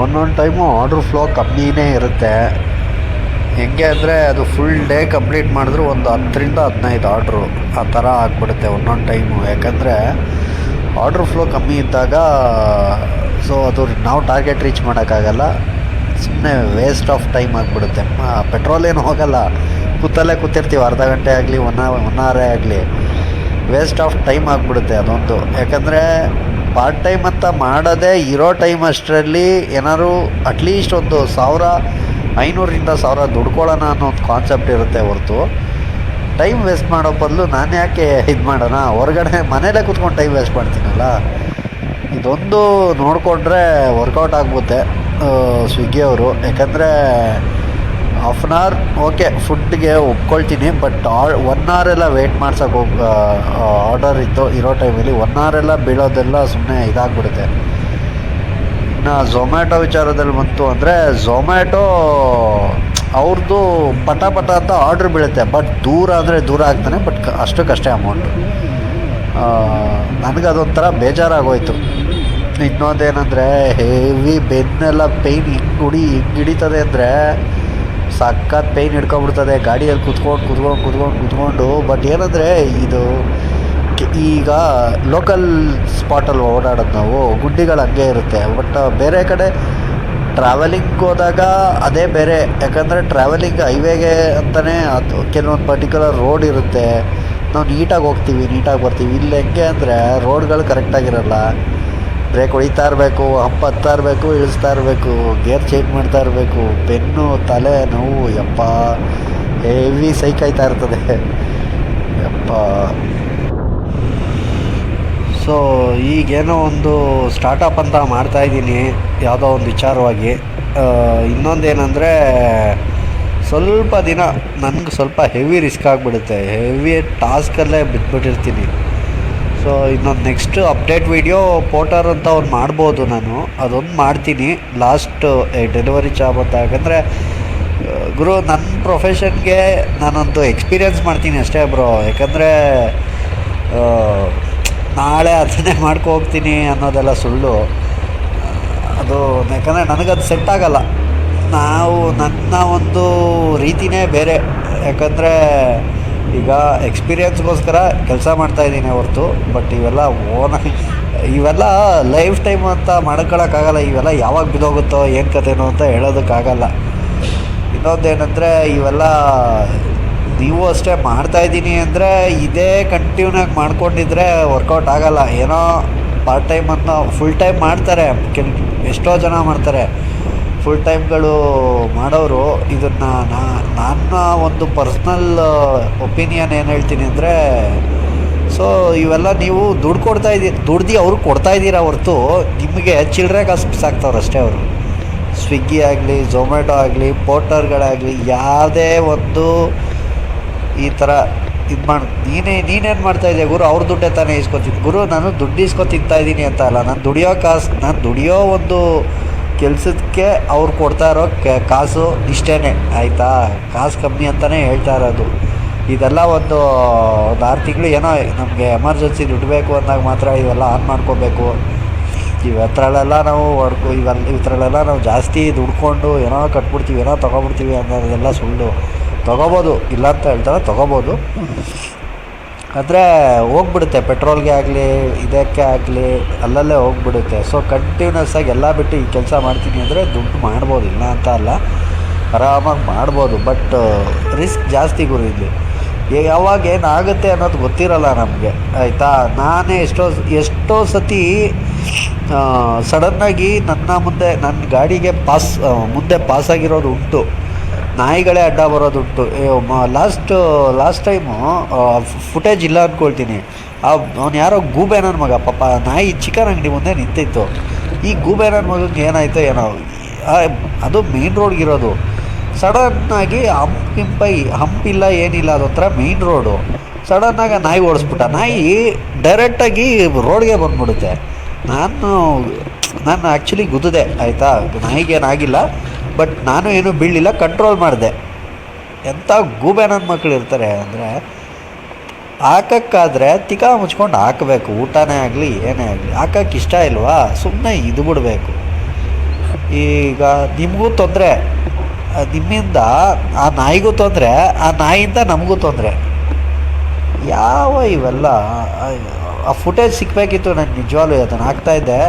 ಒಂದೊಂದು time order flow ಕಮ್ಮಿನೇ ಇರುತ್ತೆ. ಹೆಂಗೆ ಅಂದರೆ ಅದು ಫುಲ್ ಡೇ ಕಂಪ್ಲೀಟ್ ಮಾಡಿದ್ರು ಒಂದು ಹತ್ತರಿಂದ ಹದಿನೈದು ಆರ್ಡ್ರು ಆ ಥರ ಆಗ್ಬಿಡುತ್ತೆ ಒಂದೊಂದು ಟೈಮು ಯಾಕಂದರೆ ಆರ್ಡ್ರ್ ಫ್ಲೋ ಕಮ್ಮಿ ಇದ್ದಾಗ ಸೊ ಅದು ನಾವು ಟಾರ್ಗೆಟ್ ರೀಚ್ ಮಾಡೋಕ್ಕಾಗಲ್ಲ. ಸುಮ್ಮನೆ ವೇಸ್ಟ್ ಆಫ್ ಟೈಮ್ ಆಗಿಬಿಡುತ್ತೆ. ಪೆಟ್ರೋಲ್ ಏನು ಹೋಗಲ್ಲ. ಕೂತಲ್ಲೇ ಕೂತಿರ್ತೀವಿ, ಅರ್ಧ ಗಂಟೆ ಆಗಲಿ, ಒನ್ ಒನ್ ಅವರೇ ಆಗಲಿ. ವೇಸ್ಟ್ ಆಫ್ ಟೈಮ್ ಆಗಿಬಿಡುತ್ತೆ ಅದೊಂದು. ಯಾಕಂದರೆ ಪಾರ್ಟ್ ಟೈಮ್ ಅಂತ ಮಾಡೋದೇ ಇರೋ ಟೈಮ್ ಅಷ್ಟರಲ್ಲಿ ಏನಾದ್ರು ಅಟ್ಲೀಸ್ಟ್ ಒಂದು ಸಾವಿರ ಐನೂರಿಂದ ಸಾವಿರ ದುಡ್ಕೊಳ್ಳೋಣ ಅನ್ನೋ ಒಂದು ಕಾನ್ಸೆಪ್ಟ್ ಇರುತ್ತೆ ಹೊರತು. ಟೈಮ್ ವೇಸ್ಟ್ ಮಾಡೋ ಬದಲು ನಾನು ಯಾಕೆ ಇದು ಮಾಡೋಣ? ಹೊರಗಡೆ ಮನೇಲೇ ಕೂತ್ಕೊಂಡು ಟೈಮ್ ವೇಸ್ಟ್ ಮಾಡ್ತೀನಲ್ಲ? ಇದೊಂದು ನೋಡಿಕೊಂಡ್ರೆ ವರ್ಕೌಟ್ ಆಗ್ಬೋದೆ ಸ್ವಿಗ್ಗಿಯವರು ಯಾಕಂದರೆ ಹಾಫ್ ಆನ್ ಅವರ್ ಓಕೆ ಫುಡ್ಗೆ ಒಪ್ಕೊಳ್ತೀನಿ ಬಟ್ ಒನ್ ಅವರ್ ಎಲ್ಲ ವೆಯ್ಟ್ ಮಾಡ್ಸೋಕೆ ಹೋಗಿ ಆರ್ಡರ್ ಇತ್ತು, ಇರೋ ಟೈಮಲ್ಲಿ ಒನ್ ಅವರ್ ಎಲ್ಲ ಬೀಳೋದೆಲ್ಲ ಸುಮ್ಮನೆ ಇದಾಗ್ಬಿಡುತ್ತೆ. ಇನ್ನು ಝೊಮ್ಯಾಟೊ ವಿಚಾರದಲ್ಲಿ ಬಂತು ಅಂದರೆ ಝೊಮ್ಯಾಟೊ ಅವ್ರದ್ದು ಪಟ ಪಟ ಅಂತ ಆರ್ಡ್ರ್ ಬೀಳುತ್ತೆ ಬಟ್ ದೂರ ಅಂದರೆ ದೂರ ಆಗ್ತಾನೆ ಬಟ್ ಅಷ್ಟಕ್ಕಷ್ಟೇ ಅಮೌಂಟು ನನಗದೊಂಥರ ಬೇಜಾರಾಗೋಯ್ತು. ಇನ್ನೊಂದೇನೆಂದರೆ ಹೆವಿ ಬೆನ್ನೆಲ್ಲ ಪೇಯ್ನ್ ಹಿಂಗೆ ಹುಡಿ ಹಿಂಗೆ ಹಿಡಿತದೆ ಅಂದರೆ ಸಖತ್ ಪೈನ್ ಹಿಡ್ಕೊಂಬಿಡ್ತದೆ ಗಾಡಿಯಲ್ಲಿ ಕುತ್ಕೊಂಡು ಕುತ್ಕೊಂಡು ಕುತ್ಕೊಂಡು ಕುತ್ಕೊಂಡು. ಬಟ್ ಏನಂದರೆ ಇದು ಈಗ ಲೋಕಲ್ ಸ್ಪಾಟಲ್ಲಿ ಓಡಾಡೋದು ನಾವು, ಗುಡ್ಡಿಗಳು ಹಂಗೆ ಇರುತ್ತೆ. ಬಟ್ ಬೇರೆ ಕಡೆ ಟ್ರಾವೆಲಿಂಗ್ ಹೋದಾಗ ಅದೇ ಬೇರೆ. ಯಾಕಂದರೆ ಟ್ರಾವೆಲಿಂಗ್ ಹೈವೇಗೆ ಅಂತಲೇ ಅದು ಕೆಲವೊಂದು ಪರ್ಟಿಕ್ಯುಲರ್ ರೋಡ್ ಇರುತ್ತೆ. ನಾವು ನೀಟಾಗಿ ಹೋಗ್ತೀವಿ ನೀಟಾಗಿ ಬರ್ತೀವಿ. ಇಲ್ಲಿ ಹೆಂಗೆ ಅಂದರೆ ರೋಡ್ಗಳು ಕರೆಕ್ಟಾಗಿರಲ್ಲ ಬ್ರೇಕ್ ಹೊಡಿತಾ ಇರಬೇಕು ಹಂಪ್ ಹತ್ತಾ ಇರಬೇಕು, ಇಳಿಸ್ತಾ ಇರಬೇಕು, ಗೇರ್ ಚೇಂಜ್ ಮಾಡ್ತಾ ಇರಬೇಕು, ಬೆನ್ನು, ತಲೆ, ನೋವು, ಯಪ್ಪ, ಹೆವಿ ಆಯ್ತಾ ಇರ್ತದೆ. ಯಪ್ಪ. ಸೊ ಈಗೇನೋ ಒಂದು ಸ್ಟಾರ್ಟಪ್ ಅಂತ ಮಾಡ್ತಾ ಇದ್ದೀನಿ, ಯಾವುದೋ ಒಂದು ವಿಚಾರವಾಗಿ. ಇನ್ನೊಂದೇನೆಂದರೆ, ಸ್ವಲ್ಪ ದಿನ ನನಗೆ ಸ್ವಲ್ಪ ಹೆವಿ ರಿಸ್ಕ್ ಆಗಿಬಿಡುತ್ತೆ ಹೆವಿ ಟಾಸ್ಕಲ್ಲೇ ಬಿದ್ದುಬಿಟ್ಟಿರ್ತೀನಿ ಸೊ ಇನ್ನೊಂದು ನೆಕ್ಸ್ಟ್ ಅಪ್ಡೇಟ್ ವಿಡಿಯೋ ಪೋಟರ್ ಅಂತ ಅವ್ರು ಮಾಡ್ಬೋದು ನಾನು. ಅದೊಂದು ಮಾಡ್ತೀನಿ. ಲಾಸ್ಟ್ ಡೆಲಿವರಿ ಜಾಬ್ ಅಂತ ಯಾಕಂದರೆ ಗುರು ನನ್ನ ಪ್ರೊಫೆಷನ್ಗೆ ನಾನೊಂದು ಎಕ್ಸ್ಪೀರಿಯನ್ಸ್ ಮಾಡ್ತೀನಿ ಅಷ್ಟೇ ಬ್ರೋ ಯಾಕಂದರೆ ನಾಳೆ ಅದನ್ನೇ ಮಾಡ್ಕೊ ಹೋಗ್ತೀನಿ ಅನ್ನೋದೆಲ್ಲ ಸುಳ್ಳು. ಅದು, ಯಾಕಂದರೆ ನನಗದು ಸೆಟ್ ಆಗಲ್ಲ. ನಾವು ನನ್ನ ಒಂದು ರೀತಿನೇ ಬೇರೆ. ಯಾಕಂದರೆ ಈಗ ಎಕ್ಸ್ಪೀರಿಯನ್ಸ್ಗೋಸ್ಕರ ಕೆಲಸ ಮಾಡ್ತಾಯಿದ್ದೀನಿ ಹೊರತು ಬಟ್ ಇವೆಲ್ಲ ಓನ ಇವೆಲ್ಲ ಲೈಫ್ ಟೈಮ್ ಅಂತ ಮಾಡ್ಕೊಳ್ಳೋಕ್ಕಾಗಲ್ಲ ಇವೆಲ್ಲ ಯಾವಾಗ ಬಿದ್ದೋಗುತ್ತೋ, ಏನು ಕಥೆನೋ ಅಂತ ಹೇಳೋದಕ್ಕಾಗಲ್ಲ. ಇನ್ನೊಂದೇನೆಂದರೆ, ಇವೆಲ್ಲ ನೀವು ಅಷ್ಟೇ ಮಾಡ್ತಾಯಿದ್ದೀನಿ ಅಂದರೆ ಇದೇ ಕಂಟಿನ್ಯೂನಾಗಿ ಮಾಡ್ಕೊಂಡಿದ್ರೆ ವರ್ಕೌಟ್ ಆಗಲ್ಲ. ಏನೋ ಪಾರ್ಟ್ ಟೈಮ್ ಅಂತ ಫುಲ್ ಟೈಮ್ ಮಾಡ್ತಾರೆ ಎಷ್ಟೋ ಜನ ಮಾಡ್ತಾರೆ. ಫುಲ್ ಟೈಮ್ಗಳು ಮಾಡೋರು, ಇದನ್ನು ನನ್ನ ಒಂದು ಪರ್ಸ್ನಲ್ ಒಪಿನಿಯನ್ ಏನು ಹೇಳ್ತೀನಿ ಅಂದರೆ ಸೊ ಇವೆಲ್ಲ ನೀವು ದುಡ್ಡು ಕೊಡ್ತಾ ಇದ್ದೀರಿ ದುಡ್ದು ಅವ್ರು ಕೊಡ್ತಾ ಇದ್ದೀರಾ ಹೊರ್ತು ನಿಮಗೆ ಚಿಲ್ಲರೆ ಕಾಸು ಸಾಕ್ತವ್ರು ಅಷ್ಟೇ ಅವರು. ಸ್ವಿಗ್ಗಿ ಆಗಲಿ ಝೊಮ್ಯಾಟೊ ಆಗಲಿ ಪೋರ್ಟರ್ಗಳಾಗಲಿ ಯಾವುದೇ ಒಂದು ಈ ಥರ ಇದು ಮಾಡಿ, ನೀನೇ, ನೀನೇನು ಮಾಡ್ತಾಯಿದ್ದೆ ಗುರು? ಅವ್ರ ದುಡ್ಡೇ ತಾನೇ ಇಸ್ಕೊತಿದ್ದೆ ಗುರು, ನಾನು ದುಡ್ಡು ಇಸ್ಕೊ ಅಂತ ಅಲ್ಲ. ನಾನು ದುಡಿಯೋ ಕಾಸು, ನಾನು ದುಡಿಯೋ ಒಂದು ಕೆಲಸಕ್ಕೆ ಅವ್ರು ಕೊಡ್ತಾ ಇರೋ ಕೆ- ಕಾಸು ಇಷ್ಟೇ ಆಯಿತಾ? ಕಾಸು ಕಮ್ಮಿ ಅಂತಲೇ ಹೇಳ್ತಾ ಇರೋದು. ಇದೆಲ್ಲ ಒಂದು ಒಂದು ಆರು ತಿಂಗಳು ಏನೋ ನಮಗೆ ಎಮರ್ಜೆನ್ಸಿ ದುಡ್ಡು ಅಂದಾಗ ಮಾತ್ರ ಇವೆಲ್ಲ ಆನ್ ಮಾಡ್ಕೋಬೇಕು. ಇವತ್ತರಲ್ಲೆಲ್ಲ ನಾವು ಹೊಡ್ಕೊ ಇವೆಲ್ಲ ಇವತ್ತರಲ್ಲೆಲ್ಲ ನಾವು ಜಾಸ್ತಿ ದುಡ್ಕೊಂಡು ಏನೋ ಕಟ್ಬಿಡ್ತೀವಿ, ಏನೋ ತೊಗೊಬಿಡ್ತೀವಿ ಅನ್ನೋದೆಲ್ಲ ಸುಳ್ಳು. ತೊಗೋಬೋದು, ಇಲ್ಲ ಅಂತ ಹೇಳ್ತಾರೆ, ತೊಗೋಬೋದು. ಆದರೆ ಹೋಗ್ಬಿಡುತ್ತೆ, ಪೆಟ್ರೋಲ್ಗೆ ಆಗಲಿ, ಇದಕ್ಕೆ ಆಗಲಿ, ಅಲ್ಲಲ್ಲೇ ಹೋಗ್ಬಿಡುತ್ತೆ. ಸೊ ಕಂಟಿನ್ಯೂಸ್ ಆಗಿ ಎಲ್ಲ ಬಿಟ್ಟು ಈ ಕೆಲಸ ಮಾಡ್ತೀನಿ ಅಂದರೆ ದುಡ್ಡು ಮಾಡ್ಬೋದು, ಇಲ್ಲ ಅಂತ ಅಲ್ಲ, ಆರಾಮಾಗಿ ಮಾಡ್ಬೋದು. ಬಟ್ ರಿಸ್ಕ್ ಜಾಸ್ತಿ ಗುರು ಇಲ್ಲಿ. ಯಾವಾಗ ಏನಾಗುತ್ತೆ ಅನ್ನೋದು ಗೊತ್ತಿರಲ್ಲ ನಮಗೆ, ಆಯಿತಾ? ನಾನೇ ಎಷ್ಟೋ ಎಷ್ಟೋ ಸತಿ ಸಡನ್ನಾಗಿ ನನ್ನ ಮುಂದೆ ನನ್ನ ಗಾಡಿಗೆ ಪಾಸ್ ಮುಂದೆ ಪಾಸಾಗಿರೋದು ಉಂಟು. ನಾಯಿಗಳೇ ಅಡ್ಡ ಬರೋದುಂಟು ಲಾಸ್ಟ್ ಲಾಸ್ಟ್ ಟೈಮು ಫುಟೇಜ್ ಇಲ್ಲ ಅಂದ್ಕೊಳ್ತೀನಿ ಅವ್ನು ಯಾರೋ ಗೂಬೆ ನನ್ನ ಮಗ ಪಾಪ ನಾಯಿ ಚಿಕನ್ ಅಂಗಡಿ ಮುಂದೆ ನಿಂತಿತ್ತು. ಈ ಗೂಬೆ ನನ್ನ ಮಗಂಗೆ ಏನಾಯಿತು ಏನೋ ಆ, ಅದು ಮೇನ್ ರೋಡ್ಗಿರೋದು ಸಡನ್ನಾಗಿ ಹಂಪ್ ಹಿಂಪೈ ಹಂಪಿಲ್ಲ ಏನಿಲ್ಲ ಅದೊಂಥರ ಮೇನ್ ರೋಡು ಸಡನ್ನಾಗಿ ನಾಯಿ ಓಡಿಸ್ಬಿಟ್ಟ. ನಾಯಿ ಡೈರೆಕ್ಟಾಗಿ ರೋಡ್ಗೆ ಬಂದ್ಬಿಡುತ್ತೆ. ನಾನು ನಾನು ಆ್ಯಕ್ಚುಲಿ ಗುದ್ದಿದೆ ಆಯಿತಾ? ನಾಯಿಗೇನಾಗಿಲ್ಲ. ಬಟ್ ನಾನು ಏನು ಬೀಳಲಿಲ್ಲ ಕಂಟ್ರೋಲ್ ಮಾಡಿದೆ. ಎಂಥ ಗೂಬೆ ನನ್ನ ಮಕ್ಕಳು ಇರ್ತಾರೆ ಅಂದರೆ, ಹಾಕಕ್ಕಾದ್ರೆ ತಿಕಾ ಮುಚ್ಕೊಂಡು ಹಾಕಬೇಕು. ಊಟನೇ ಆಗಲಿ, ಏನೇ ಆಗಲಿ. ಹಾಕಕ್ಕೆ ಇಷ್ಟ ಇಲ್ವಾ? ಸುಮ್ಮನೆ ಇದು ಬಿಡಬೇಕು. ಈಗ ನಿಮಗೂ ತೊಂದರೆ. ನಿಮ್ಮಿಂದ, ಆ ನಾಯಿಗೂ ತೊಂದರೆ, ಆ ನಾಯಿಯಿಂದ ನಮಗೂ ತೊಂದರೆ. ಯಾವ ಇವೆಲ್ಲ? ಆ ಫುಟೇಜ್ ಸಿಕ್ಕಬೇಕಿತ್ತು ನನಗೆ ನಿಜವಾಗ್ಲೂ ಅದನ್ನು ಹಾಕ್ತಾಯಿದ್ದೆ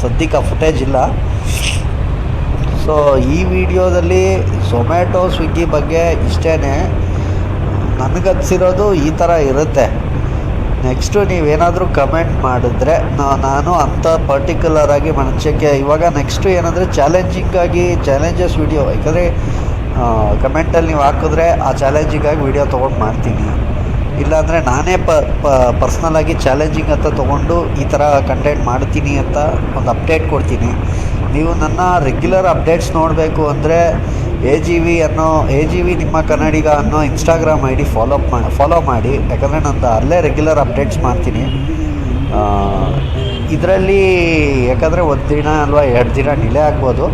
ಸದ್ಯಕ್ಕೆ ಆ ಫುಟೇಜ್ ಇಲ್ಲ. ಸೊ ಈ ವಿಡಿಯೋದಲ್ಲಿ ಝೊಮ್ಯಾಟೊ ಸ್ವಿಗ್ಗಿ ಬಗ್ಗೆ ಇಷ್ಟೇ ನನಗನ್ಸಿರೋದು ಈ ಥರ ಇರುತ್ತೆ. ನೆಕ್ಸ್ಟು ನೀವೇನಾದರೂ ಕಮೆಂಟ್ ಮಾಡಿದ್ರೆ ನಾನು ಅಂಥ ಪರ್ಟಿಕ್ಯುಲರ್ ಆಗಿ ಮನುಷ್ಯಕ್ಕೆ ಇವಾಗ ನೆಕ್ಸ್ಟು ಏನಂದರೆ ಚಾಲೆಂಜಿಂಗಾಗಿ ಚಾಲೆಂಜಸ್ ವಿಡಿಯೋ ಯಾಕಂದರೆ ಕಮೆಂಟಲ್ಲಿ ನೀವು ಹಾಕಿದ್ರೆ ಆ ಚಾಲೆಂಜಿಂಗಾಗಿ ವಿಡಿಯೋ ತೊಗೊಂಡು ಮಾಡ್ತೀನಿ. ಇಲ್ಲಾಂದರೆ ನಾನೇ ಪ ಪರ್ಸ್ನಲಾಗಿ ಚಾಲೆಂಜಿಂಗ್ ಅಂತ ತೊಗೊಂಡು ಈ ಥರ ಕಂಟೆಂಟ್ ಮಾಡ್ತೀನಿ ಅಂತ ಒಂದು ಅಪ್ಡೇಟ್ ಕೊಡ್ತೀನಿ. ನೀವು ನನ್ನ ರೆಗ್ಯುಲರ್ ಅಪ್ಡೇಟ್ಸ್ ನೋಡಬೇಕು ಅಂದರೆ ಎ ಜಿ ವಿ ಅನ್ನೋ ಎ ಜಿ ವಿ ನಿಮ್ಮ ಕನ್ನಡಿಗ ಅನ್ನೋ ಇನ್ಸ್ಟಾಗ್ರಾಮ್ ಐ ಡಿ ಫಾಲೋ ಮಾಡಿ ಫಾಲೋ ಮಾಡಿ. ಯಾಕಂದರೆ ನಾನು ಅಲ್ಲೇ ರೆಗ್ಯುಲರ್ ಅಪ್ಡೇಟ್ಸ್ ಮಾಡ್ತೀನಿ. ಇದರಲ್ಲಿ ಯಾಕಂದರೆ ಒಂದು ದಿನ ಅಲ್ವಾ ಎರಡು ದಿನ ಡಿಲೇ ಆಗ್ಬೋದು.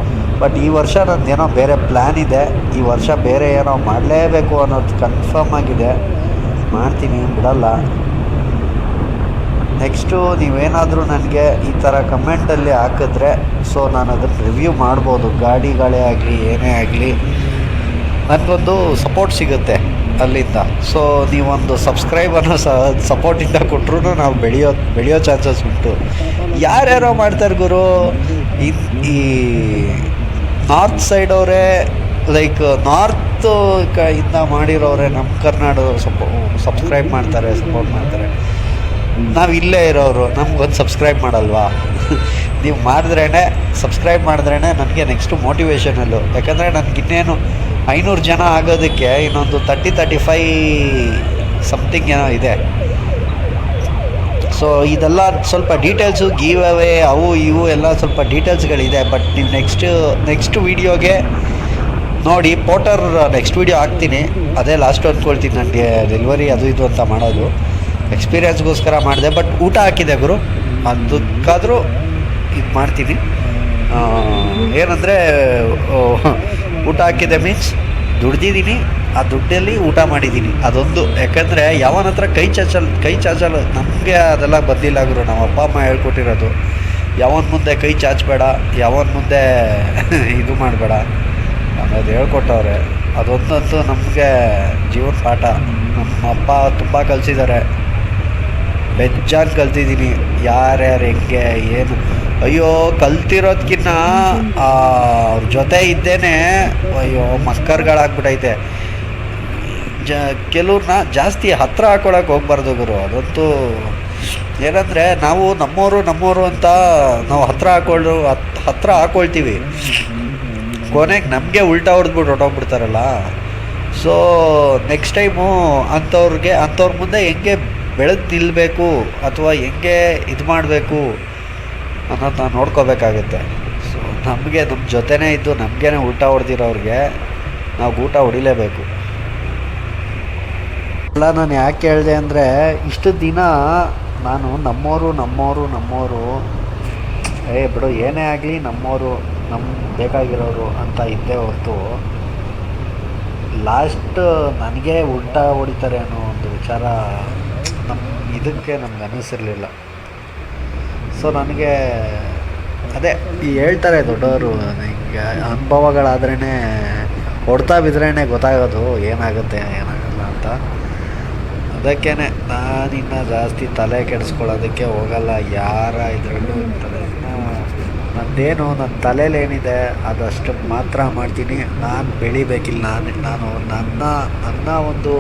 ಬಟ್ ಈ ವರ್ಷ ನಂದೇನೋ ಬೇರೆ ಪ್ಲ್ಯಾನ್ ಇದೆ. ಈ ವರ್ಷ ಬೇರೆ ಏನೋ ಮಾಡಲೇಬೇಕು ಅನ್ನೋದು ಕನ್ಫರ್ಮ್ ಆಗಿದೆ. ಮಾಡ್ತೀನಿ, ಬಿಡಲ್ಲ. ನೆಕ್ಸ್ಟು ನೀವೇನಾದರೂ ನನಗೆ ಈ ಥರ ಕಮೆಂಟಲ್ಲಿ ಹಾಕಿದ್ರೆ, ಸೊ ನಾನು ಅದನ್ನು ರಿವ್ಯೂ ಮಾಡ್ಬೋದು. ಗಾಡಿಗಳೇ ಆಗಲಿ, ಏನೇ ಆಗಲಿ, ನನಗೊಂದು ಸಪೋರ್ಟ್ ಸಿಗುತ್ತೆ ಅಲ್ಲಿಂದ. ಸೊ ನೀವೊಂದು ಸಬ್ಸ್ಕ್ರೈಬನ್ನು ಸ ಸಪೋರ್ಟಿಂದ ಕೊಟ್ಟರು ನಾವು ಬೆಳೆಯೋ ಬೆಳೆಯೋ ಚಾನ್ಸಸ್ ಉಂಟು. ಯಾರ್ಯಾರೋ ಮಾಡ್ತಾರೆ ಗುರು. ಈ ನಾರ್ತ್ ಅವರೇ ಲೈಕ್ ನಾರ್ತ್ ಇಂದ ಮಾಡಿರೋರೆ ನಮ್ಮ ಕರ್ನಾಟಕ ಸಪೋ, ಸಬ್ಸ್ಕ್ರೈಬ್ ಮಾಡ್ತಾರೆ, ಸಪೋರ್ಟ್ ಮಾಡ್ತಾರೆ. ನಾವು ಇಲ್ಲೇ ಇರೋರು ನಮ್ಗೊಂದು ಸಬ್ಸ್ಕ್ರೈಬ್ ಮಾಡಲ್ವಾ? ನೀವು ಮಾಡಿದ್ರೇ ಸಬ್ಸ್ಕ್ರೈಬ್ ಮಾಡಿದ್ರೇ ನನಗೆ ನೆಕ್ಸ್ಟು ಮೋಟಿವೇಶನಲ್ಲು ಯಾಕಂದರೆ ನನಗಿನ್ನೇನು ಐನೂರು ಜನ ಆಗೋದಕ್ಕೆ ಇನ್ನೊಂದು ತರ್ಟಿ ತರ್ಟಿ ಫೈ ಸಮಥಿಂಗ್ ಏನೋ ಇದೆ. ಸೊ ಇದೆಲ್ಲ ಸ್ವಲ್ಪ ಡೀಟೇಲ್ಸು ಗೀವ್ ಅವೇ ಅವು ಇವು ಎಲ್ಲ ಸ್ವಲ್ಪ ಡೀಟೇಲ್ಸ್ಗಳಿದೆ ಬಟ್ ನೀವು ನೆಕ್ಸ್ಟ್ ನೆಕ್ಸ್ಟ್ ವೀಡಿಯೋಗೆ ನೋಡಿ ಪೋಟರ್ ನೆಕ್ಸ್ಟ್ ವೀಡಿಯೋ ಹಾಕ್ತೀನಿ. ಅದೇ ಲಾಸ್ಟ್ ಅಂದ್ಕೊಳ್ತೀನಿ ನನಗೆ ಡೆಲಿವರಿ ಅದು ಇದು ಅಂತ ಮಾಡೋದು. ಎಕ್ಸ್ಪೀರಿಯನ್ಸ್ಗೋಸ್ಕರ ಮಾಡಿದೆ ಬಟ್ ಊಟ ಹಾಕಿದೆ ಗುರು. ಅದಕ್ಕಾದರೂ ಇದು ಮಾಡ್ತೀನಿ. ಏನಂದರೆ ಊಟ ಹಾಕಿದೆ ಮೀನ್ಸ್ ದುಡ್ದಿದ್ದೀನಿ, ಆ ದುಡ್ಡಲ್ಲಿ ಊಟ ಮಾಡಿದ್ದೀನಿ. ಅದೊಂದು, ಯಾಕಂದರೆ ಯಾವನ ಹತ್ರ ಕೈ ಚಾಚಲ್ ಕೈ ಚಾಚಲ್, ನಮಗೆ ಅದೆಲ್ಲ ಬಂದಿಲ್ಲ ಗುರು. ನಮ್ಮ ಅಪ್ಪ, ಅಮ್ಮ ಹೇಳ್ಕೊಟ್ಟಿರೋದು, ಯಾವನ ಮುಂದೆ ಕೈ ಚಾಚಬೇಡ, ಯಾವನ ಮುಂದೆ ಇದು ಮಾಡಬೇಡ ಅನ್ನೋದು ಹೇಳ್ಕೊಟ್ಟವ್ರೆ. ಅದೊಂದಂತೂ ನಮಗೆ ಜೀವನ ಪಾಠ. ನಮ್ಮ ಅಪ್ಪ ತುಂಬ ಕಲಿಸಿದ್ದಾರೆ. ಬೆಜ್ಜಾನ್ ಕಲ್ತಿದ್ದೀನಿ. ಯಾರ್ಯಾರು ಹೆಂಗೆ, ಏನು? ಅಯ್ಯೋ, ಕಲ್ತಿರೋದ್ಕಿನ್ನ ಅವ್ರ ಜೊತೆ ಇದ್ದೇನೆ. ಅಯ್ಯೋ, ಮಕ್ಕರ್ಗಳಾಗ್ಬಿಟೈತೆ. ಜ ಕೆಲವ್ರನ್ನ ಜಾಸ್ತಿ ಹತ್ರ ಹಾಕೊಳಕ್ಕೆ ಹೋಗ್ಬಾರ್ದು ಗುರು. ಅದಂತೂ ಏನಂದರೆ ನಾವು ನಮ್ಮವರು ನಮ್ಮವರು ಅಂತ ನಾವು ಹತ್ರ ಹಾಕೊಳ್ಳೋ ಹತ್, ಹತ್ರ ಹಾಕೊಳ್ತೀವಿ. ಕೊನೆಗೆ ನಮಗೆ ಉಲ್ಟಾ ಹೊಡೆದ್ಬಿಟ್ಟು ಹೊಟ್ಟೋಗ್ಬಿಡ್ತಾರಲ್ಲ ಸೊ ನೆಕ್ಸ್ಟ್ ಟೈಮು ಅಂಥವ್ರಿಗೆ ಅಂಥವ್ರ ಮುಂದೆ ಹೆಂಗೆ ಬೆಳೆದು ನಿಲ್ಲಬೇಕು ಅಥವಾ ಹೆಂಗೆ ಇದು ಮಾಡಬೇಕು ಅನ್ನೋದು ನಾವು ನೋಡ್ಕೋಬೇಕಾಗುತ್ತೆ. ಸೊ ನಮಗೆ ನಮ್ಮ ಜೊತೆನೇ ಇದ್ದು ನಮಗೇನೆ ಊಟ ಹೊಡೆದಿರೋರಿಗೆ ನಾವು ಊಟ ಹೊಡಿಲೇಬೇಕು. ಅಲ್ಲ, ನಾನು ಯಾಕೆ ಹೇಳಿದೆ ಅಂದರೆ ಇಷ್ಟು ದಿನ ನಾನು ನಮ್ಮೋರು ನಮ್ಮೋರು ನಮ್ಮೋರು, ಏ ಬಿಡು, ಏನೇ ಆಗಲಿ ನಮ್ಮೋರು ನಮ್ಮ ಬೇಕಾಗಿರೋರು ಅಂತ ಇದ್ದೇ ಹೊರತು ಲಾಸ್ಟ್ ನನಗೆ ಉಲ್ಟಾ ಹೊಡಿತಾರೆ ಅನ್ನೋ ಒಂದು ವಿಚಾರ ನಮ್ಮ ಇದಕ್ಕೆ ನಮ್ಗೆ ಅನ್ನಿಸಿರಲಿಲ್ಲ. ಸೊ ನನಗೆ ಅದೇ ಈ ಹೇಳ್ತಾರೆ ದೊಡ್ಡವರು ನನಗೆ ಅನುಭವಗಳಾದ್ರೇ ಹೊಡ್ತಾ ಬಿದ್ರೇ ಗೊತ್ತಾಗೋದು ಏನಾಗುತ್ತೆ, ಏನಾಗಲ್ಲ ಅಂತ. ಅದಕ್ಕೇ ನಾನಿನ್ನು ಜಾಸ್ತಿ ತಲೆ ಕೆಡಿಸ್ಕೊಳ್ಳೋದಕ್ಕೆ ಹೋಗಲ್ಲ, ಯಾರ ಇದರಲ್ಲೂ ತಲೆ ನಂದೇನು ನನ್ನ ತಲೆಯಲ್ಲಿ ಏನಿದೆ ಅದಷ್ಟು ಮಾತ್ರ ಮಾಡ್ತೀನಿ. ನಾನು ಬೆಳಿಬೇಕಿಲ್ಲ. ನಾನು ನಾನು ನನ್ನ ನನ್ನ ಒಂದು,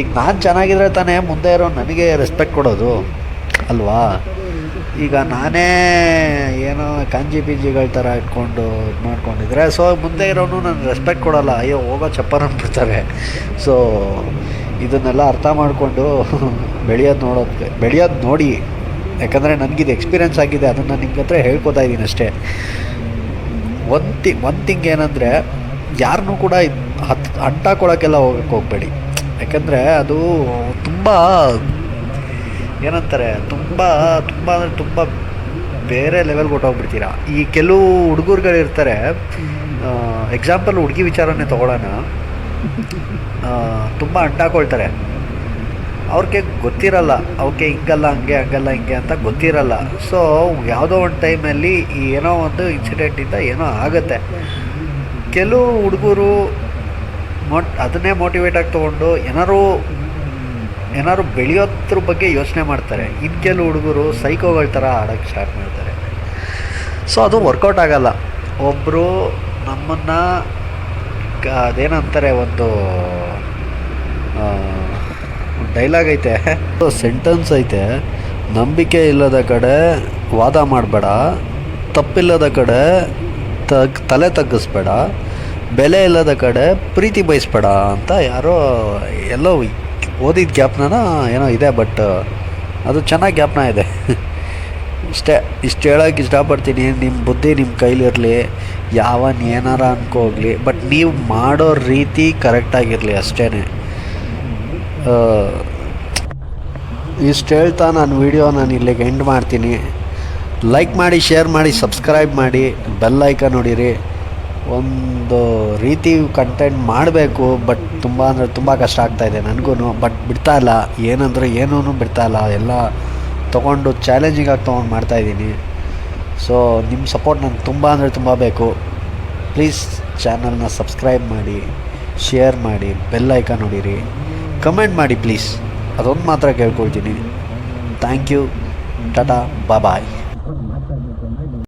ಈಗ ನಾನು ಚೆನ್ನಾಗಿದ್ರೆ ತಾನೇ ಮುಂದೆ ಇರೋ ನನಗೆ ರೆಸ್ಪೆಕ್ಟ್ ಕೊಡೋದು, ಅಲ್ವಾ? ಈಗ ನಾನೇ ಏನೋ ಕಾಂಜಿ ಬೀಜಿಗಳ ಥರ ಇಟ್ಕೊಂಡು ಇದು ಮಾಡ್ಕೊಂಡಿದ್ರೆ ಸೊ ಮುಂದೆ ಇರೋನು ನಾನು ರೆಸ್ಪೆಕ್ಟ್ ಕೊಡೋಲ್ಲ. ಅಯ್ಯೋ, ಹೋಗೋ ಚಪ್ಪರ್ ಅಂದ್ಬಿಡ್ತಾರೆ ಸೊ ಇದನ್ನೆಲ್ಲ ಅರ್ಥ ಮಾಡಿಕೊಂಡು ಬೆಳೆಯೋದು ನೋಡೋದು ಬೆಳೆಯೋದು ನೋಡಿ. ಯಾಕಂದರೆ ನನಗಿದು ಎಕ್ಸ್ಪೀರಿಯೆನ್ಸ್ ಆಗಿದೆ, ಅದನ್ನು ನಿಮ್ಗೆ ಹತ್ರ ಹೇಳ್ಕೊತಾ ಇದ್ದೀನಿ ಅಷ್ಟೇ. ಒಂದು ತಿ ಒಂದು ಥಿಂಗ್ ಏನಂದರೆ ಯಾರನ್ನೂ ಕೂಡ ಇದು ಹತ್ತು ಅಂಟಾಕೊಳಕ್ಕೆಲ್ಲ ಹೋಗಕ್ಕೆ ಹೋಗಬೇಡಿ. ಯಾಕಂದರೆ ಅದು ತುಂಬ, ಏನಂತಾರೆ, ತುಂಬ ತುಂಬ ಅಂದರೆ ತುಂಬ ಬೇರೆ ಲೆವೆಲ್ಗೆ ಹೊಟ್ಟೋಗ್ಬಿಡ್ತೀರಾ ಈ ಕೆಲವು ಹುಡುಗರುಗಳಿರ್ತಾರೆ ಎಕ್ಸಾಂಪಲ್ ಹುಡುಗಿ ವಿಚಾರನೇ ತೊಗೊಳ್ಳೋಣ ತುಂಬ ಅಂಟಾಕೊಳ್ತಾರೆ. ಅವ್ರಿಗೆ ಗೊತ್ತಿರಲ್ಲ ಅವಕ್ಕೆ ಹಿಂಗಲ್ಲ, ಹಂಗೆ, ಹಂಗಲ್ಲ, ಹಿಂಗೆ ಅಂತ ಗೊತ್ತಿರಲ್ಲ. ಸೊ ಯಾವುದೋ ಒಂದು ಟೈಮಲ್ಲಿ ಏನೋ ಒಂದು ಇನ್ಸಿಡೆಂಟಿಂದ ಏನೋ ಆಗುತ್ತೆ. ಕೆಲವು ಹುಡುಗರು ಮೋಟ್, ಅದನ್ನೇ ಮೋಟಿವೇಟ್ ಆಗಿ ತೊಗೊಂಡು ಏನಾರು ಏನಾದ್ರು ಬೆಳೆಯೋದ್ರ ಬಗ್ಗೆ ಯೋಚನೆ ಮಾಡ್ತಾರೆ. ಇನ್ನು ಕೆಲವು ಹುಡುಗರು ಸೈಕೋಗಳ ಥರ ಆಡೋಕ್ಕೆ ಸ್ಟಾರ್ಟ್ ಮಾಡ್ತಾರೆ. ಸೊ ಅದು ವರ್ಕೌಟ್ ಆಗಲ್ಲ. ಒಬ್ಬರು ನಮ್ಮನ್ನು ಅದೇನಂತಾರೆ ಒಂದು ಡೈಲಾಗ್ ಐತೆ. ಸೆಂಟೆನ್ಸ್ ಐತೆ. ನಂಬಿಕೆ ಇಲ್ಲದ ಕಡೆ ವಾದ ಮಾಡಬೇಡ. ತಪ್ಪಿಲ್ಲದ ಕಡೆ ತಗ್, ತಲೆ ತಗ್ಗಿಸ್ಬೇಡ. ಬೆಲೆ ಇಲ್ಲದ ಕಡೆ ಪ್ರೀತಿ ಬಯಸ್ಬೇಡ ಅಂತ ಯಾರೋ ಎಲ್ಲೋ ಓದಿದ ಜ್ಞಾಪನ ಏನೋ ಇದೆ, ಬಟ್ ಅದು ಚೆನ್ನಾಗಿ ಜ್ಞಾಪನ ಇದೆ. ಇಷ್ಟೇ, ಇಷ್ಟು ಹೇಳೋಕೆ ಇಷ್ಟಪಡ್ತೀನಿ. ನಿಮ್ಮ ಬುದ್ಧಿ ನಿಮ್ಮ ಕೈಲಿರಲಿ. ಯಾವನ್ ಏನಾರ ಅನ್ಕೋಗ್ಲಿ ಬಟ್ ನೀವು ಮಾಡೋ ರೀತಿ ಕರೆಕ್ಟಾಗಿರಲಿ ಅಷ್ಟೇ ಇಷ್ಟು ಹೇಳ್ತಾ ನಾನು ವಿಡಿಯೋ ನಾನು ಇಲ್ಲಿಗೆ ಎಂಡ್ ಮಾಡ್ತೀನಿ. ಲೈಕ್ ಮಾಡಿ ಶೇರ್ ಮಾಡಿ ಸಬ್ಸ್ಕ್ರೈಬ್ ಮಾಡಿ ಬೆಲ್ ಐಕನ್ ನೋಡಿರಿ. ಒಂದು ರೀತಿ ಕಂಟೆಂಟ್ ಮಾಡಬೇಕು ಬಟ್ ತುಂಬ ಅಂದರೆ ತುಂಬ ಕಷ್ಟ ಆಗ್ತಾಯಿದೆ ನನಗೂ ಬಟ್ ಬಿಡ್ತಾ ಇಲ್ಲ. ಏನಂದರೆ ಏನೂ ಬಿಡ್ತಾ ಇಲ್ಲ. ಎಲ್ಲ ತೊಗೊಂಡು ಚಾಲೆಂಜಿಂಗಾಗಿ ತೊಗೊಂಡು ಮಾಡ್ತಾಯಿದ್ದೀನಿ ಸೊ ನಿಮ್ಮ ಸಪೋರ್ಟ್ ನನಗೆ ತುಂಬ ಅಂದರೆ ತುಂಬ ಬೇಕು. ಪ್ಲೀಸ್ ಚಾನಲ್ನ ಸಬ್ಸ್ಕ್ರೈಬ್ ಮಾಡಿ ಶೇರ್ ಮಾಡಿ ಬೆಲ್ ಐಕಾನ್ ನೋಡಿರಿ. ಕಮೆಂಟ್ ಮಾಡಿ ಪ್ಲೀಸ್ ಅದೊಂದು ಮಾತ್ರ ಕೇಳ್ಕೊಳ್ತೀನಿ. Thank you Tata bye